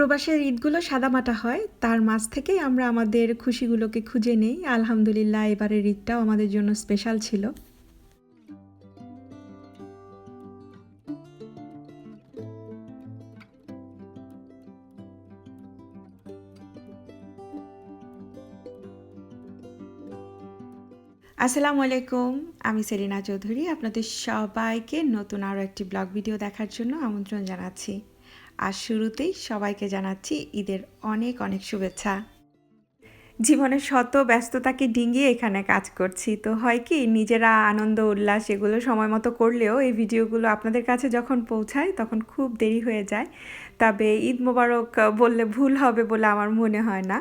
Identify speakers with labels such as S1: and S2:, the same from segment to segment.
S1: প্রবাসের ঈদগুলো সাদামাটা হয়, তার মাঝ থেকেই আমরা আমাদের খুশিগুলোকে খুঁজে নেই। আলহামদুলিল্লাহ, এবারের ঈদটাও আমাদের জন্য স্পেশাল ছিল। আসসালামু আলাইকুম, আমি সেরিনা চৌধুরী। আপনাদের সবাইকে নতুন আরও একটি ব্লগ ভিডিও দেখার জন্য আমন্ত্রণ জানাচ্ছি। আর শুরুতেই সবাইকে জানাচ্ছি ঈদের অনেক অনেক শুভেচ্ছা। জীবনের শত ব্যস্ততাকে ডিঙ্গিয়ে এখানে কাজ করছি। তো হয় কি, নিজেরা আনন্দ, উল্লাস এগুলো সময় মতো করলেও এই ভিডিওগুলো আপনাদের কাছে যখন পৌঁছায় তখন খুব দেরি হয়ে যায়। তবে ঈদ মোবারক বললে ভুল হবে বলে আমার মনে হয় না।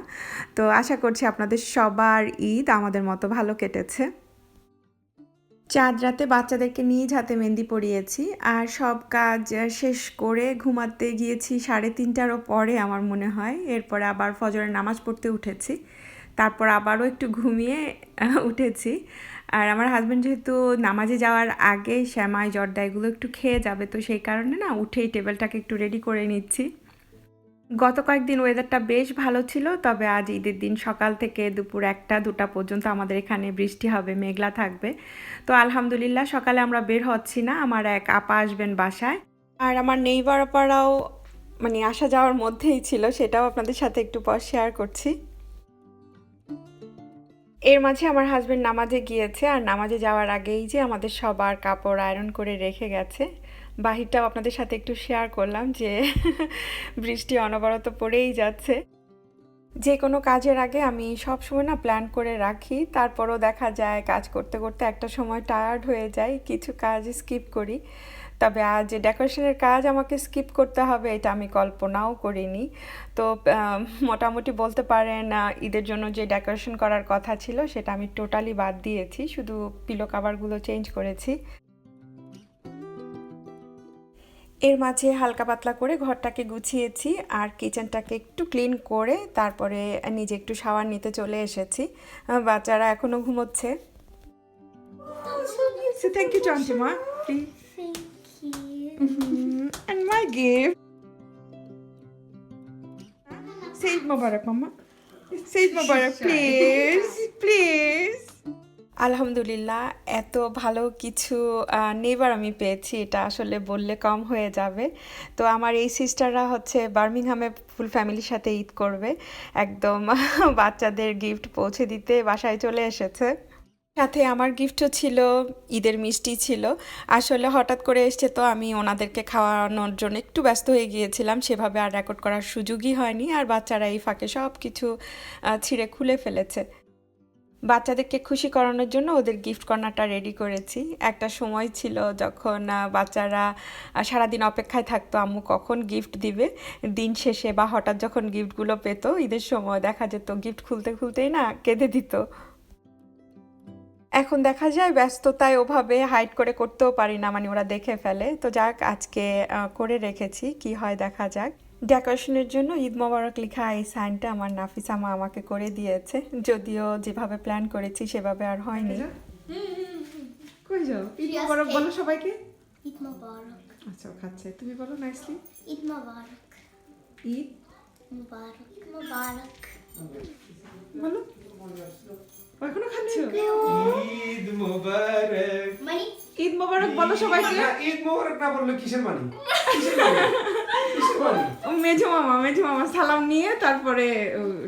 S1: তো আশা করছি আপনাদের সবার ঈদ আমাদের মতো ভালো কেটেছে। চাঁদ রাতে বাচ্চাদেরকে নিজ হাতে মেহেন্দি পরিয়েছি আর সব কাজ শেষ করে ঘুমাতে গিয়েছি সাড়ে তিনটারও পরে আমার মনে হয়। এরপরে আবার ফজরের নামাজ পড়তে উঠেছি। তারপর আবারও একটু ঘুমিয়ে উঠেছি। আর আমার হাজব্যান্ড যেহেতু নামাজে যাওয়ার আগে শ্যামাই, জর্দা এগুলো একটু খেয়ে যাবে, তো সেই কারণে না উঠেই টেবিলটাকে একটু রেডি করে নিচ্ছি। গত কয়েকদিন ওয়েদারটা বেশ ভালো ছিল, তবে আজ ঈদের দিন সকাল থেকে দুপুর একটা, দুটা পর্যন্ত আমাদের এখানে বৃষ্টি হবে, মেঘলা থাকবে। তো আলহামদুলিল্লাহ সকালে আমরা বের হচ্ছি না, আমার এক আপা আসবেন বাসায়। আর আমার নেইবার আপারাও মানে আসা যাওয়ার মধ্যেই ছিল, সেটাও আপনাদের সাথে একটু পর শেয়ার করছি। এর মাঝে আমার হাজব্যান্ড নামাজে গিয়েছে, আর নামাজে যাওয়ার আগেই যে আমাদের সবার কাপড় আয়রন করে রেখে গেছে। বাহিরটাও আপনাদের সাথে একটু শেয়ার করলাম যে বৃষ্টি অনবরত পড়েই যাচ্ছে। যে কোনো কাজের আগে আমি সব সময় না প্ল্যান করে রাখি, তারপরও দেখা যায় কাজ করতে করতে একটা সময় টায়ার্ড হয়ে যায় কিছু কাজ স্কিপ করি। তবে আজ ডেকোরেশনের কাজ আমাকে স্কিপ করতে হবে, এটা আমি কল্পনাও করিনি। তো মোটামুটি বলতে পারেন ঈদের জন্য যে ডেকোরেশন করার কথা ছিল, সেটা আমি টোটালি বাদ দিয়েছি, শুধু পিলো কাভারগুলো চেঞ্জ করেছি। এর মাঝে হালকা পাতলা করে ঘরটাকে গুছিয়েছি আর কিচেনটাকে একটু ক্লিন করে তারপরে নিজে একটু শাওয়ার নিতে চলে এসেছি বাচ্চারা এখনও ঘুমোচ্ছে thank you please and my gift. Say it Mubarak, Mama. Say Mubarak, please. Please. আলহামদুলিল্লাহ, এত ভালো কিছু নেবার আমি পেয়েছি, এটা আসলে বললে কম হয়ে যাবে। তো আমার এই সিস্টাররা হচ্ছে বার্মিংহামে ফুল ফ্যামিলির সাথে ঈদ করবে, একদম বাচ্চাদের গিফট পৌঁছে দিতে বাসায় চলে এসেছে। সাথে আমার গিফটও ছিল, ঈদের মিষ্টি ছিল, আসলে হঠাৎ করে এসছে তো আমি ওনাদেরকে খাওয়ানোর জন্য একটু ব্যস্ত হয়ে গিয়েছিলাম, সেভাবে আর রেকর্ড করার সুযোগই হয়নি, আর বাচ্চারা এই ফাঁকে সব কিছু ছিঁড়ে খুলে ফেলেছে। বাচ্চাদেরকে খুশি করানোর জন্য ওদের গিফট কর্নারটা রেডি করেছি। একটা সময় ছিল যখন বাচ্চারা সারাদিন অপেক্ষায় থাকতো, আম্মু কখন গিফট দিবে? দিন শেষে বা হঠাৎ যখন গিফটগুলো পেত, ঈদের সময় দেখা যেত গিফট খুলতে খুলতেই না, কেঁদে দিত। এখন দেখা যায় ব্যস্ততায় ওভাবে হাইড করে করতেও পারি না মানে ওরা দেখে ফেলে। তো যাক, আজকে করে রেখেছি, কি হয় দেখা যাক। ডেকোরেশনের জন্য ঈদ মোবারক লেখা এই সাইনটা আমার নাফিস আমা আমাকে করে দিয়েছে। যদিও যেভাবে প্ল্যান করেছি সেভাবে আর হয়নি। কই যাও? ঈদ মোবারক বলো সবাইকে।
S2: ঈদ মোবারক।
S1: আচ্ছা খাচ্ছে। তুমি বলো নাইসলি
S2: ঈদ মোবারক।
S1: ঈদ?
S2: মোবারক মোবারক।
S1: বলো। এখনও খাচ্ছো?
S3: ঈদ মোবারক।
S2: মানে
S1: ঈদ মোবারক বলো সবাইকে।
S3: ঈদ মোবারক না বললে কিসের মানি কিসের মানি? কিসের মানি?
S1: মেজো মামা মেজো মামা সালাম নিয়ে তারপরে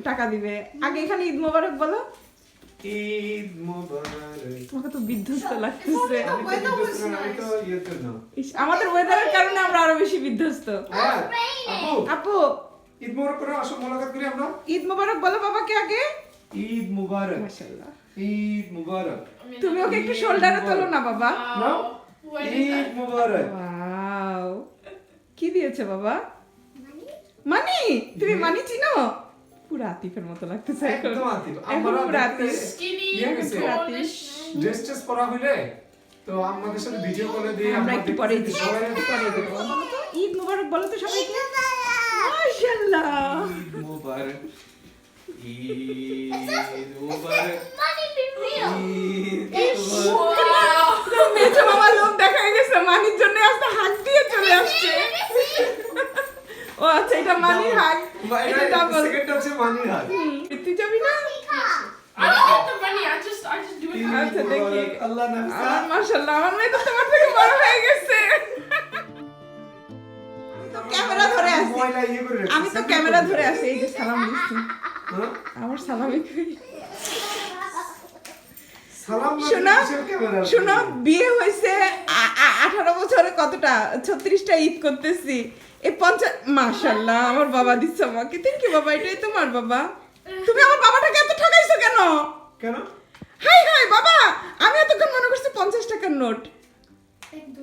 S1: টাকা দিবে। আগে এখানে ঈদ মোবারক বলো।
S3: ঈদ মোবারক।
S1: তোমাকে তো বিধ্বস্ত লাগতেছে। ইস, আমাদের ওয়েদারের কারণে আমরা আরও বেশি বিধ্বস্ত।
S3: আপু।
S1: আপু।
S3: ঈদ মোবারক করে আসো মোলাকাত করি আমরা।
S1: ঈদ মোবারক বলো বাবাকে আগে।
S3: ঈদ মোবারক।
S1: মাশাআল্লাহ।
S3: ঈদ মোবারক।
S1: তুমি ওকে একটু শোল্ডারে তোলো না বাবা।
S3: ঈদ মোবারক।
S1: ওয়াও কি দিয়েছে বাবা? মানি? তুমি মানি চিনো? পুরো আতিফের মতো লাগতেছে এখন।
S3: একদম আতিফ।
S1: এখন পুরো আতিফ।
S3: গেছে। ড্রেস টেস পরা হইলে তো আমাদের সাথে ভিডিও কলে দিয়ে
S1: আমরা একটু পরে দিই
S3: সবাই
S1: একটু পরে দেবো তো, ঈদ মোবারক বলো তো সবাইকে। মাশাআল্লাহ।
S3: ঈদ মোবারক ঈদ মোবারক।
S2: মানে পিপিও
S3: ঈদ মোবারক
S1: মেজো মামা লোক দেখা গেছে। মানির জন্য আস্তে হাত দিয়ে চলে আসছে। ও
S4: আচ্ছা এটা মানির হাগ এটা ডাবল
S3: সেকেন্ডটা হচ্ছে হাত।
S4: তুই যাবি না. আচ্ছা দেখি।
S3: আল্লাহ
S4: মাশাআল্লাহ আমার মেয়ে তো তোমার থেকে বড় হয়ে গেছে। ক্যামেরা ধরে আছি।
S3: ইয়ে
S4: আমি তো ক্যামেরা ধরে আছি এই যে সালাম দিচ্ছি।
S3: হ্যাঁ?
S4: আমার সালামি কই
S3: সালাম না
S4: শোনো শোনো বিয়ে হয়েছে আঠারো বছরে কতটা? ছত্রিশটা ঈদ করতেছি। এই পঞ্চাশ মাশাল্লাহ আমার বাবা দিচ্ছে আমাকে। থ্যাংক ইউ বাবা এটাই তোমার বাবা। তুমি আমার বাবাটাকে এত ঠকাইছো কেন?
S3: কেন?
S4: হাই হাই বাবা আমি এতক্ষণ মনে করছি পঞ্চাশ টাকার নোট।
S5: 15.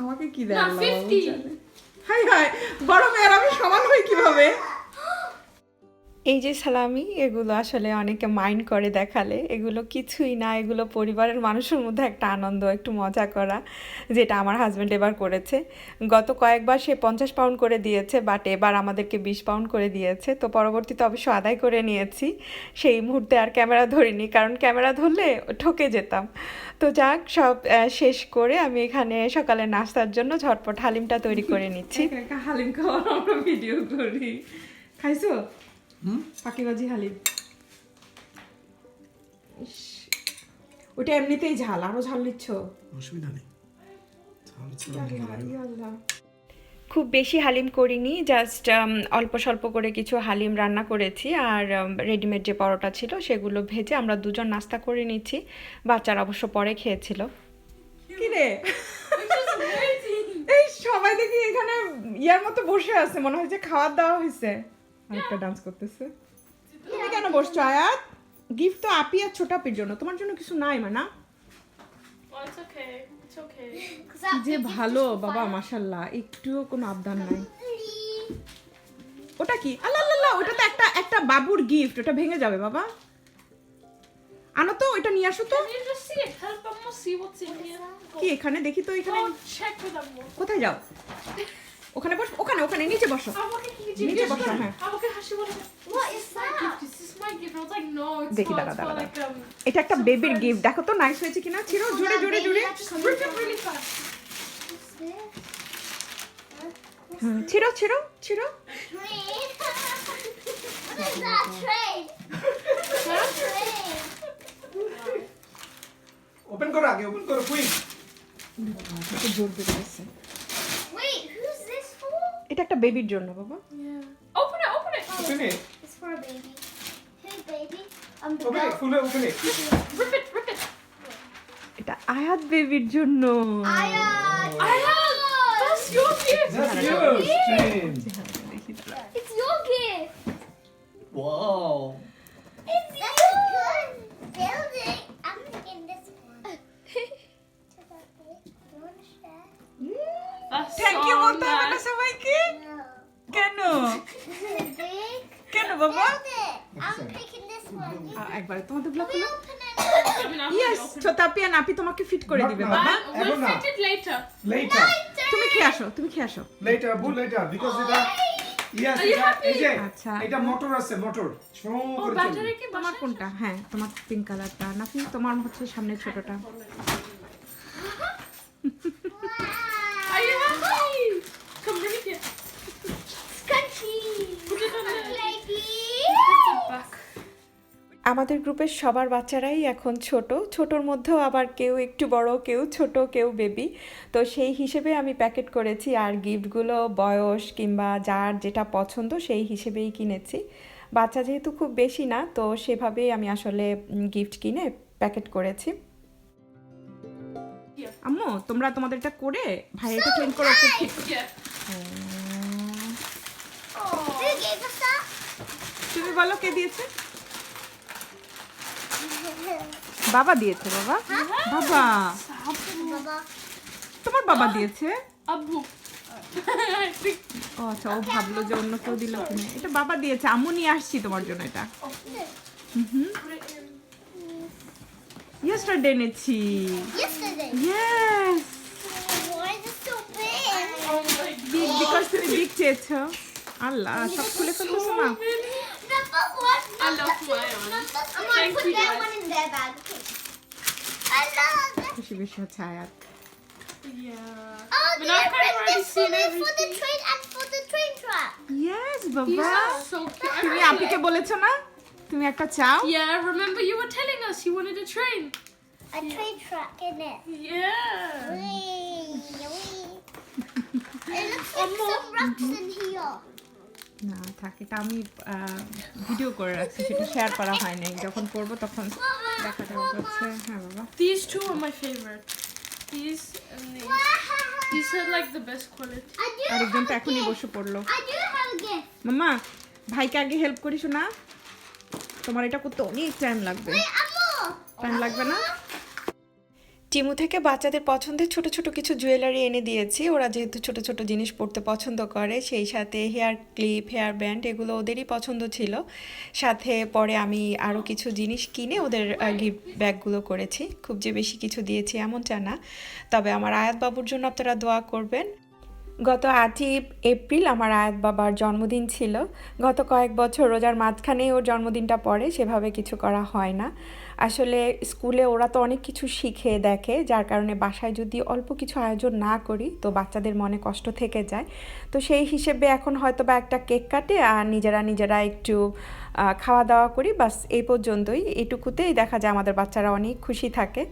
S4: আমাকে কি দেয়
S5: না,
S4: আল্লাহ
S5: 50
S4: জানে। হাই হাই বড় মেয়ের আমি সমান হই কীভাবে? এই যে সালামি, এগুলো আসলে অনেকে মাইন্ড করে দেখালে। এগুলো কিছুই না, এগুলো পরিবারের মানুষের মধ্যে একটা আনন্দ, একটু মজা করা, যেটা আমার হাজব্যান্ড এবার করেছে। গত কয়েকবার সে পঞ্চাশ পাউন্ড করে দিয়েছে বাট এবার আমাদেরকে বিশ পাউন্ড করে দিয়েছে। তো পরবর্তীতে অবশ্য আদায় করে নিয়েছি। সেই মুহূর্তে আর ক্যামেরা ধরিনি, কারণ ক্যামেরা ধরলে ঠকে যেতাম। তো যাক, সব শেষ করে আমি এখানে সকালে নাস্তার জন্য ঝটপট হালিমটা তৈরি করে নিচ্ছি। হালিম খাওয়ার আমরা ভিডিও করি। খাইছো?
S3: হুম?
S4: পাখিবাজি হালিম ইস, ওটা এমনিতেই ঝাল আরও ঝাল নিচ্ছ?
S3: অসুবিধা নেই।
S4: খুব বেশি হালিম করিনি জাস্ট অল্প স্বল্প করে কিছু হালিম রান্না করেছি আর রেডিমেড যে পরোটা ছিল সেগুলো ভেজে আমরা দুজন নাস্তা করে নিচ্ছি। বাচ্চারা অবশ্য পরে খেয়েছিল। কি রে? এই সবাই দেখি এখানে ইয়ার মতো বসে আছে মনে হয় যে খাওয়ার দাওয়া হয়েছে আরেকটা ডান্স করতেছে। তুমি কেন বসছো আয়াত? গিফট তো আপি আর ছোট আপির জন্য। তোমার জন্য কিছু নাই মানা. যে ভালো বাবা মাশাল্লাহ একটুও কোনো আবদার নাই। ওটা কি? আল্লাহ আল্লাহ আল্লাহ, ওটা তো একটা একটা বাবুর গিফট ওটা ভেঙে যাবে বাবা। আনো তো ওইটা নিয়ে আসো তো. কি এখানে? দেখি তো এখানে।
S5: Amma.
S4: কোথায় যাও? ওখানে বসো ওখানে ওখানে নিচে বসো।
S5: আমাকে কি
S4: নিচে বসো হ্যাঁ।
S5: আমাকে হাসি বলে what is
S2: that?
S5: this is my gift. I was like no it's
S4: দেখি দাঁড়া দাঁড়া
S5: um,
S4: এটা একটা বেবির গিফট দেখো তো নাইস হয়েছে কিনা? ছিরো জোরে জুড়ে জোরে
S2: ছিরো ছিরো ছিরো
S3: ওপেন করো আগে ওপেন করো
S2: কুইন
S4: এটা একটা বেবির জন্য বাবা
S5: Yeah. Open it. Open it.
S3: Open it
S2: It's for a baby. Hey, baby. I'm the
S3: open it
S2: girl.
S3: ফুলে open it
S5: Rip it. Rip it.
S4: এটা আয়াত বেবির জন্য
S2: Aya.
S5: Aya, That's your gift.
S3: Just your train
S2: It's your gift.
S3: Wow
S2: It's That's a You
S4: ah, একবার তোমাদের blog
S2: we
S4: হলো yes
S5: gonna open it.
S4: ছোটাপি আর নাপি তোমাকে ফিট করে দিবে বাবা
S3: now.
S5: We'll
S3: Ever not.
S5: fit it later.
S3: Later
S4: তুমি খেয়ে আসো তুমি খেয়ে আসো
S3: লেটার বু লেটার বিকজ এটা ইয়েস
S5: Are you
S3: এটা
S5: happy?
S3: এই যে
S4: আচ্ছা।
S3: এটা মোটর আছে মোটর চলবে
S5: কি
S4: তোমার কোনটা হ্যাঁ তোমার পিঙ্ক কালারটা নাকি তোমার হচ্ছে সামনে ছোটটা আমাদের গ্রুপের সবার বাচ্চারাই এখন ছোট। ছোটর মধ্যেও আবার কেউ একটু বড় কেউ ছোট কেউ বেবি। তো সেই হিসেবে আমি প্যাকেট করেছি আর গিফটগুলো বয়স কিংবা যার যেটা পছন্দ সেই হিসেবেই কিনেছি। বাচ্চা যেহেতু খুব বেশি না তো সেভাবেই আমি আসলে গিফট কিনে প্যাকেট করেছি। আম্মু তোমরা তোমাদেরটা করে ভাই এটা ক্লিন করে.
S2: Who gave us that?
S4: তুমি বলো কে দিয়েছে? বাবা দিয়েছে বাবা? বাবা। তোমার বাবা দিয়েছে. ও আচ্ছা ও ভাবলো যে অন্য কেউ দিল কিনা। এটা বাবা দিয়েছে নিয়ে আসছি তোমার জন্য এটা. Yesterday
S2: Yesterday.
S4: Yes
S2: Why is it so big?
S5: Oh my
S4: big because তুমি বিগ চেয়েছো। আল্লাহ সব খুলে ফেলতেছো না
S2: Number one.
S5: I love my own.
S2: Number I'm
S5: Thank
S2: gonna put
S5: you,
S2: that
S5: guys.
S2: one in their bag. I love it.
S4: খুশি বেশি হচ্ছে আয়াত
S5: Yeah.
S2: Oh,
S5: But
S2: do
S5: I've
S2: you
S5: kind of
S2: bring
S5: already
S2: this for
S5: seen
S2: me for the
S5: everything.
S2: train and for the train track?
S1: Yes
S5: These
S1: বাবা
S5: are so cute. I
S1: তুমি
S5: really
S1: আপিকে
S5: like-
S1: বলেছো না তুমি একটা চাও
S5: Yeah, remember you were telling us you wanted a train.
S2: A train track in it.
S5: Yeah.
S2: Whee, whee. It looks like some rocks in here.
S1: না থাক এটা আমি ভিডিও করে রাখছি সেটা শেয়ার করা হয় নাই যখন করব তখন দেখা যাবে হচ্ছে হ্যাঁ বাবা
S5: These two are my favorite. These and these.
S2: Wow.
S5: These are like the best quality.
S1: আরেকজন তো এখনই বসে পড়ল. মাম্মা ভাইকে আগে হেল্প করিস না তোমার এটা করতে অনেক টাইম লাগবে. টাইম লাগবে না টিমু থেকে বাচ্চাদের পছন্দের ছোট ছোট কিছু জুয়েলারি এনে দিয়েছি। ওরা যেহেতু ছোট ছোট জিনিস পড়তে পছন্দ করে, সেই সাথে হেয়ার ক্লিপ হেয়ার ব্যান্ড এগুলো ওদেরই পছন্দ ছিল। সাথে পরে আমি আরও কিছু জিনিস কিনে ওদের গিফট ব্যাগগুলো করেছি। খুব যে বেশি কিছু দিয়েছি এমনটা না। তবে আমার আয়াত বাবুর জন্য আপনারা দোয়া করবেন। গত আটই এপ্রিল আমার আয়াত বাবার জন্মদিন ছিল। গত কয়েক বছর রোজার মাঝখানেই ওর জন্মদিনটা পড়ে, সেভাবে কিছু করা হয় না। আসলে স্কুলে ওরা তো অনেক কিছু শিখে দেখে, যার কারণে বাসায় যদি অল্প কিছু আয়োজন না করি, তো বাচ্চাদের মনে কষ্ট থেকে যায়। তো সেই হিসেবে এখন হয়তো বা একটা কেক কাটে আর নিজেরা নিজেরা একটু খাওয়া দাওয়া করি। বাস এই পর্যন্তই। এটুকুতেই দেখা যায় আমাদের বাচ্চারা অনেক খুশি থাকে।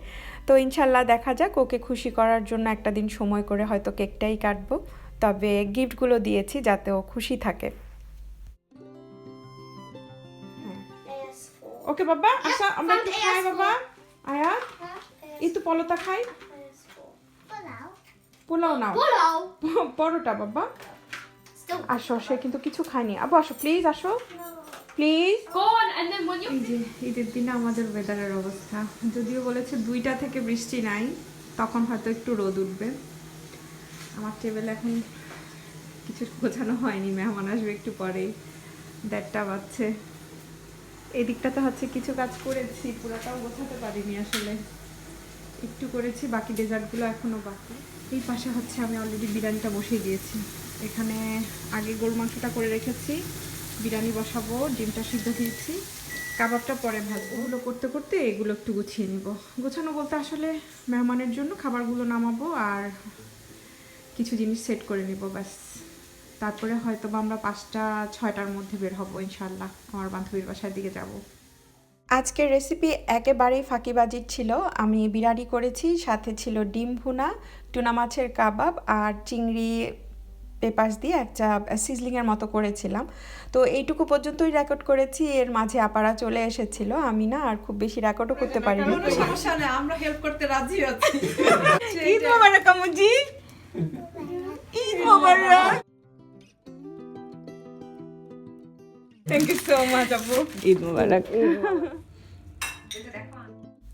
S1: তো ইনশাল্লাহ দেখা যাক, ওকে খুশি করার জন্য একটা দিন সময় করে হয়তো কেকটাই কাটবো। তবে গিফটগুলো দিয়েছি যাতে ও খুশি থাকে। ওকে বাবা আচ্ছা আমরা একটু খাই বাবা। আয়া এই তো পলতা খাই। পোলাও নাও। পরোটা বাবা। আসো সে কিন্তু কিছু খায়নি। আবু আসো প্লিজ আসো। প্লিজ ঈদের দিনে আমাদের ওয়েদারের অবস্থা। যদিও বলেছে দুইটা থেকে বৃষ্টি নাই তখন হয়তো একটু রোদ উঠবে। আমার টেবিল এখন কিছু গোছানো হয়নি, মেহমান আসবে একটু পরেই। দেড়টা বাজছে। এই দিকটাতে হচ্ছে কিছু কাজ করেছি, পুরোটাও গোছাতে পারিনি আসলে। একটু করেছি, বাকি ডেজার্টগুলো এখনও বাকি। এই পাশে হচ্ছে আমি অলরেডি বিরিয়ানিটা বসিয়ে দিয়েছি। এখানে আগে গরু মাংসটা করে রেখেছি, বিরিয়ানি বসাবো, ডিমটা সিদ্ধ দিয়েছি, কাবাবটা পরে ভাজবো। ওগুলো করতে করতে এগুলো একটু গুছিয়ে নিব। গোছানো বলতে আসলে মেহমানের জন্য খাবারগুলো নামাবো আর কিছু জিনিস সেট করে নিব ব্যাস। তারপরে হয়তো বা আমরা পাঁচটা ছয়টার মধ্যে বের হব ইনশাল্লাহ আমার বান্ধবীর বাসার দিকে যাব। আজকের রেসিপি একেবারেই ফাঁকিবাজির ছিল। আমি বিরিয়ানি করেছি সাথে ছিল ডিম ভুনা টুনা মাছের কাবাব আর চিংড়ি পেপার্স দিয়ে একটা সিজলিংয়ের মতো করেছিলাম। তো এইটুকু পর্যন্তই রেকর্ড করেছি। এর মাঝে আপারা চলে এসেছিল আমি না আর খুব বেশি রেকর্ডও করতে পারিনি।
S4: সমস্যা আমরা হেল্প করতে রাজি আছি।
S1: মোবারক আমুজি ঈদ মোবারক থ্যাংক ইউ সো মাচ আপু ঈদ মোবারক।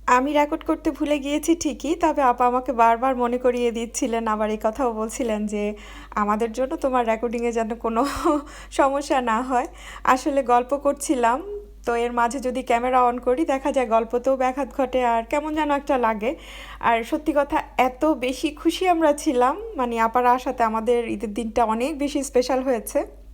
S1: আমি রেকর্ড করতে ভুলে গিয়েছি ঠিকই তবে আপা আমাকে বারবার মনে করিয়ে দিচ্ছিলেন আবার এই কথাও বলছিলেন যে আমাদের জন্য তোমার রেকর্ডিংয়ে যেন কোনো সমস্যা না হয়। আসলে গল্প করছিলাম তো এর মাঝে যদি ক্যামেরা অন করি, দেখা যায় গল্পতেও ব্যাঘাত ঘটে। আর কেমন যেন একটা লাগে। আর সত্যি কথা, এত বেশি খুশি আমরা ছিলাম। মানে আপারা আসাতে আমাদের ঈদের দিনটা অনেক বেশি স্পেশাল হয়েছে।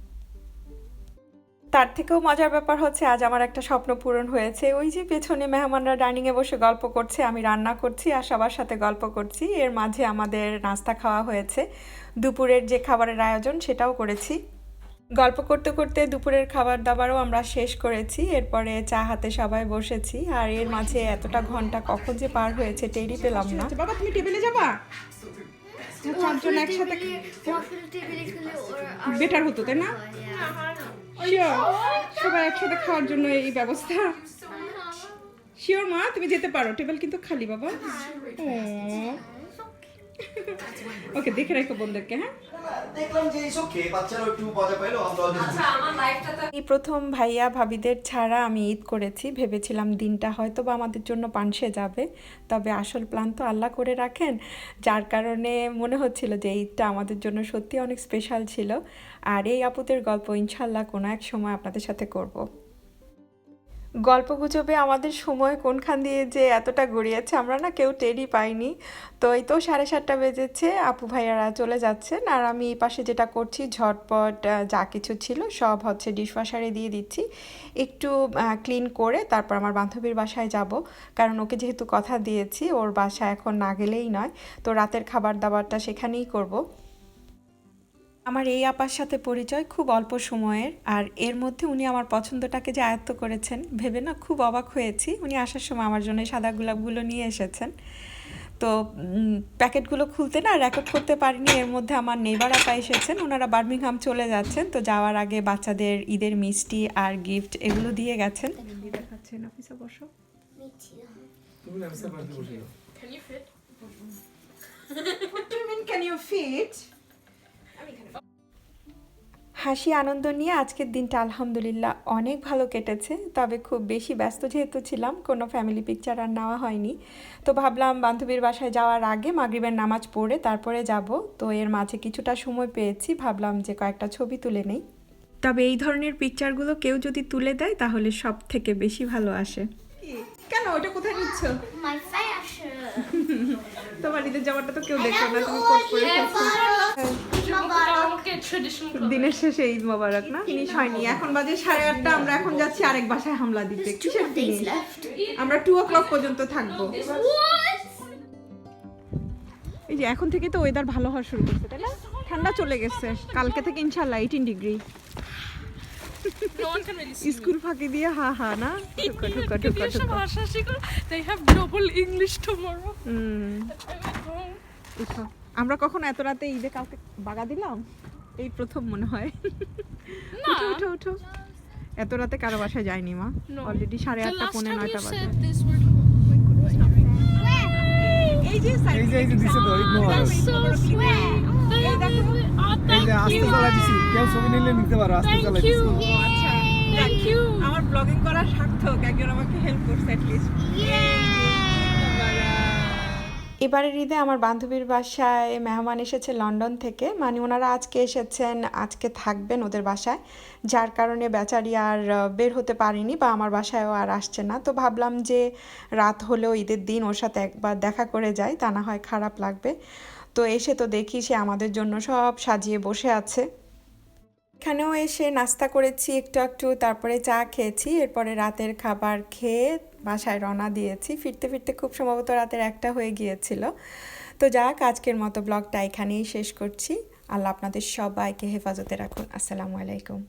S1: তার থেকেও মজার ব্যাপার হচ্ছে, আজ আমার একটা স্বপ্ন পূরণ হয়েছে। ওই যে পেছনে মেহমানরা ডাইনিংয়ে বসে গল্প করছে, আমি রান্না করছি আর সবার সাথে গল্প করছি। এর মাঝে আমাদের নাস্তা খাওয়া হয়েছে। দুপুরের যে খাবারের আয়োজন, সেটাও করেছি। গল্প করতে করতে দুপুরের খাবার দাবারও আমরা শেষ করেছি। এরপরে চা হাতে সবাই বসেছি। আর এর মাঝে এতটা ঘণ্টা কখন যে পার হয়েছে টেরই পেলাম না। বাবা তুমি টেবিলে যাবা? চারজন একসাথে বেটার হতো তাই না? শিওর সবাই একসাথে খাওয়ার জন্য এই ব্যবস্থা। শিওর মা তুমি যেতে পারো। টেবিল কিন্তু খালি বাবা। ওকে দেখে রাখো বন্ধুদেরকে হ্যাঁ
S6: আমরা
S1: এই প্রথম ভাইয়া ভাবিদের ছাড়া আমি ঈদ করেছি ভেবেছিলাম দিনটা হয়তো বা আমাদের জন্য পানসে যাবে তবে আসল প্ল্যান তো আল্লাহ করে রাখেন যার কারণে মনে হচ্ছিল যে ঈদটা আমাদের জন্য সত্যি অনেক স্পেশাল ছিল আর এই আপুদের গল্প ইনশাল্লাহ কোনো এক সময় আপনাদের সাথে করব। গল্প গুজবে আমাদের সময় কোনখান দিয়ে যে এতটা গড়িয়েছে আমরা না কেউ টেরই পাইনি। তো এই তো সাড়ে সাতটা বেজেছে, আপু ভাইয়ারা চলে যাচ্ছেন আর আমি এই পাশে যেটা করছি ঝটপট যা কিছু ছিল সব হচ্ছে ডিশওয়াশারে দিয়ে দিচ্ছি। একটু ক্লিন করে তারপর আমার বান্ধবীর বাসায় যাব। কারণ ওকে যেহেতু কথা দিয়েছি, ওর বাসা এখন না গেলেই নয়। তো রাতের খাবার দাবারটা সেখানেই করব। আমার এই আপার সাথে পরিচয় খুব অল্প সময়ের আর এর মধ্যে উনি আমার পছন্দটাকে যে আয়ত্ত করেছেন ভেবে না খুব অবাক হয়েছি। উনি আসার সময় আমার জন্য সাদা গোলাপগুলো নিয়ে এসেছেন। তো প্যাকেটগুলো খুলতে না রেকর্ড করতে পারিনি এর মধ্যে আমার নেইবার আপা এসেছেন ওনারা বার্মিংহাম চলে যাচ্ছেন। তো যাওয়ার আগে বাচ্চাদের ঈদের মিষ্টি আর গিফট এগুলো দিয়ে গেছেন। দেখাচ্ছেন অফিসে বসো।
S5: Can you fit?
S4: What do you mean can you fit?
S1: হাসি আনন্দ নিয়ে আজকের দিনটা আলহামদুলিল্লাহ অনেক ভালো কেটেছে তবে খুব বেশি ব্যস্ত যেহেতু ছিলাম কোনো ফ্যামিলি পিকচার আর নেওয়া হয়নি। তো ভাবলাম বান্ধবীর বাসায় যাওয়ার আগে মাগরিবের নামাজ পড়ে তারপরে যাব তো এর মাঝে কিছুটা সময় পেয়েছি ভাবলাম যে কয়েকটা ছবি তুলে নেই। তবে এই ধরনের পিকচারগুলো কেউ যদি তুলে দেয় তাহলে সব থেকে বেশি ভালো আসে। কেন? ওটা কোথায় নিচ্ছ. তোমার ঈদের জামাটা তো কেউ দেখো না তুমি কোট পরে
S5: traditional
S1: দিনের শেষে ঈদ মোবারক না? ফিনিশ হয়নি। এখন বাজে সাড়ে আটটা আমরা এখন যাচ্ছি আরেক বাসায় হামলা দিতে। কিসের ফিনিশ আমরা টু ও ক্লক পর্যন্ত থাকব। এই যে এখন থেকে তো ওয়েদার ভালো হওয়া শুরু করছে তাই না? ঠান্ডা চলে গেছে। কালকে থেকে ইনশাল্লাহ এইটিন ডিগ্রি স্কুল ফাঁকি দিয়ে হা হা না? ঠুকা ঠুকা ঠুকা ঠুকা। আমরা কখন এত রাতে ঈদে কাউকে বাগা দিলাম? এই প্রথম মনে হয়। উঠো উঠো উঠো। এত রাতে কারও বাসায় যায়নি মা। অলরেডি সাড়ে আটটা
S5: last
S1: পৌনে নয়টা বাজে.
S5: Oh
S1: এই যে
S3: এই যে এই যে দিছে তো ঈদ মোবারক
S5: That's so sweet.
S3: এই যে আস্তে চালা দিছি। কেউ ছবি নিলে নিতে পারো আস্তে চালা
S5: Thank you.
S3: দিছি
S5: Thank
S1: আমার ব্লগিং করা সার্থক। একজন আমাকে হেল্প করছে এবারের ঈদে আমার বান্ধবীর বাসায় মেহমান এসেছে লন্ডন থেকে। মানে ওনারা আজকে এসেছেন, আজকে থাকবেন ওদের বাসায়। যার কারণে বেচারি আর বের হতে পারিনি বা আমার বাসায়ও আর আসছে না। তো ভাবলাম যে রাত হলেও ঈদের দিন ওর সাথে একবার দেখা করে যাই, তা না হয় খারাপ লাগবে। তো এসে তো দেখি সে আমাদের জন্য সব সাজিয়ে বসে আছে। এখানেও এসে নাস্তা করেছি, একটু একটু, তারপরে চা খেয়েছি, এরপরে রাতের খাবার খেয়ে বাসায় রওনা দিয়েছি। ফিরতে ফিরতে খুব সম্ভবত রাতের একটা হয়ে গিয়েছিল। তো যাক, আজকের মতো ব্লগটা এখানেই শেষ করছি। আল্লাহ আপনাদের সবাইকে হেফাজতে রাখুন। আসসালামু আলাইকুম।